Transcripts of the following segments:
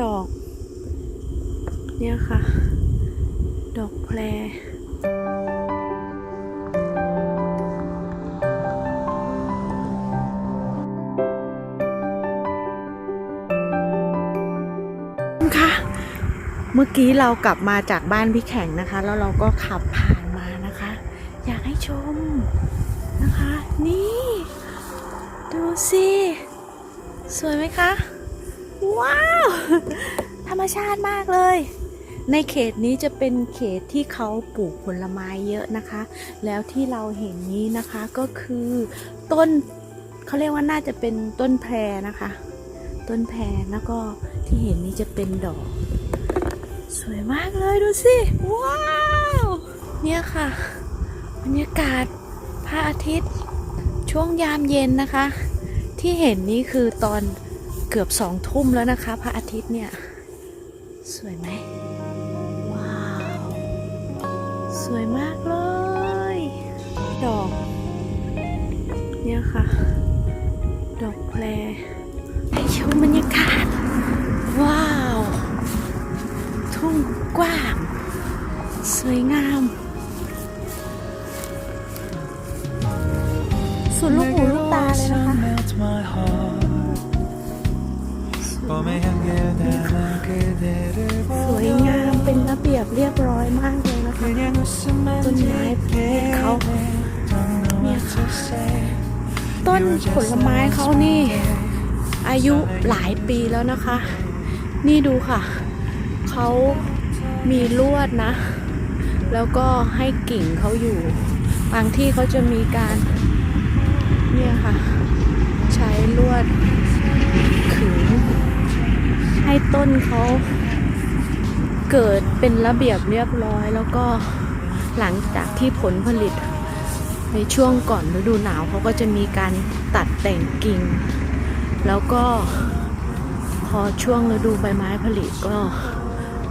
ดอก เนี่ยค่ะ ดอกแพรค่ะ เมื่อกี้เรากลับมาจากบ้านพี่แข่งนะคะ แล้วเราก็ขับผ่านมานะคะ อยากให้ชมนะคะ นี่ ดูสิ สวยไหมคะ ว้าว ธรรมชาติมากเลย ในเขตนี้จะเป็นเขตที่เขาปลูกผลไม้เยอะนะคะ แล้วที่เราเห็นนี้นะคะก็คือต้นเขาเรียกว่าน่าจะเป็นต้นแพรนะคะ ต้นแพรแล้วก็ที่เห็นนี้จะเป็นดอก สวยมากเลยดูสิ ว้าว เนี่ยค่ะบรรยากาศพระอาทิตย์ช่วงยามเย็นนะคะ ที่เห็นนี่คือตอน เกือบสองทุ่มแล้วนะคะ พระอาทิตย์เนี่ย สวยไหมว้าว สวยมากเลย ดอก เนี่ยค่ะ ดอกแพรให้ชมบรรยากาศ ว้าว ทุ่งกว้าง สวยงามสุดลูกหูลูก สวยงามเป็นระเบียบเรียบร้อยมากเลยนะคะต้นไม้เขาเนี่ยค่ะต้นผลไม้เขานี่ อายุหลายปีแล้วนะคะ นี่ดูค่ะ เขามีลวดนะ แล้วก็ให้กิ่งเขาอยู่ บางที่เขาจะมีการ เนี่ยค่ะ ใช้ลวดขึง ให้ต้นเขาเกิดเป็นระเบียบเรียบร้อยแล้วก็หลังจากที่ผลผลิต ในช่วงก่อนฤดูหนาวเขาก็จะมีการตัดแต่งกิ่ง แล้วก็พอช่วงฤดูใบไม้ผลิก็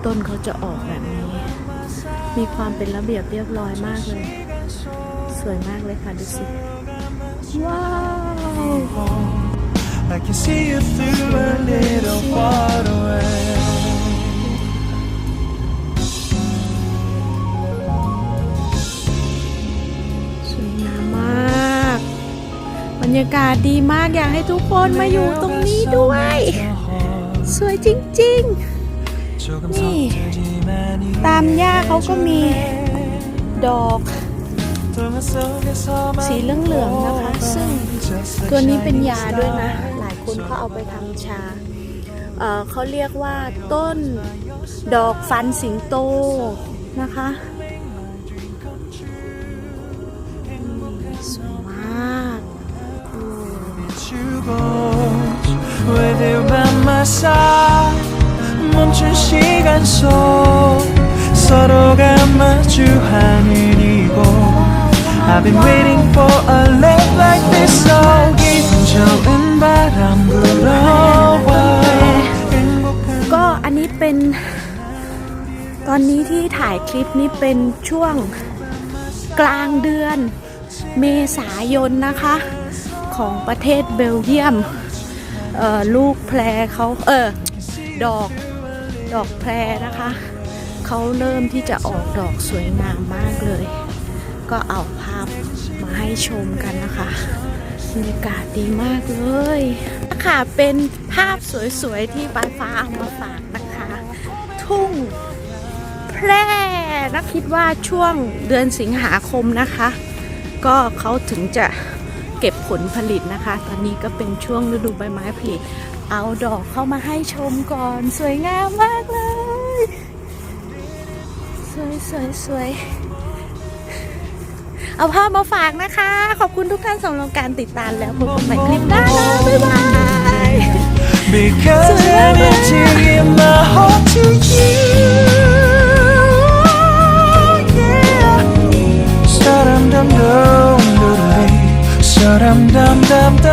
ต้นเขาจะออกแบบนี้ มีความเป็นระเบียบเรียบร้อยมากเลย สวยมากเลยค่ะดูสิ ว้าว I can see you through a little far away. สวยงามมาก บรรยากาศดีมากอยากให้ทุกคนมาอยู่ตรงนี้ด้วย สวยจริง ๆ นี่ ตามหญ้าเขาก็มีดอกสีเหลืองๆนะคะ ซึ่งตัวนี้เป็นยาด้วยนะ คนเขาเอาไปทำชาเเขาเรียกว่าต้นดอกฟันสิงโตนะคะสวยมากโอ้ ตอนนี้ที่ถ่ายคลิปนี้เป็นช่วงกลางเดือน เมษายนนะคะ ของประเทศเบลเยียมลูกแพรเขาเออดอกดอกแพรนะคะเขาเริ่มที่จะออกดอกสวยงามมากเลย ก็เอาภาพมาให้ชมกันนะคะบรรยากาศดีมากเลยค่ะเป็นภาพสวยๆที่ปลายฟ้าเอามาฝากนะคะ ทุ่ง พร่นะคิดว่าช่วงเดือนสิงหาคมนะคะ ก็เขาถึงจะเก็บผลผลิตนะคะ ตอนนี้ก็เป็นช่วงฤดูใบไม้ผลิเอาดอกเข้ามาให้ชมก่อนสวยงามมากเลย สวยสวยสวยเอาภาพมาฝากนะคะ ขอบคุณทุกท่านสำหรับการติดตามแล้วพบกันใหม่คลิปหน้านะบ๊ายบาย Because So I'm never- emptying my heart to you dum dum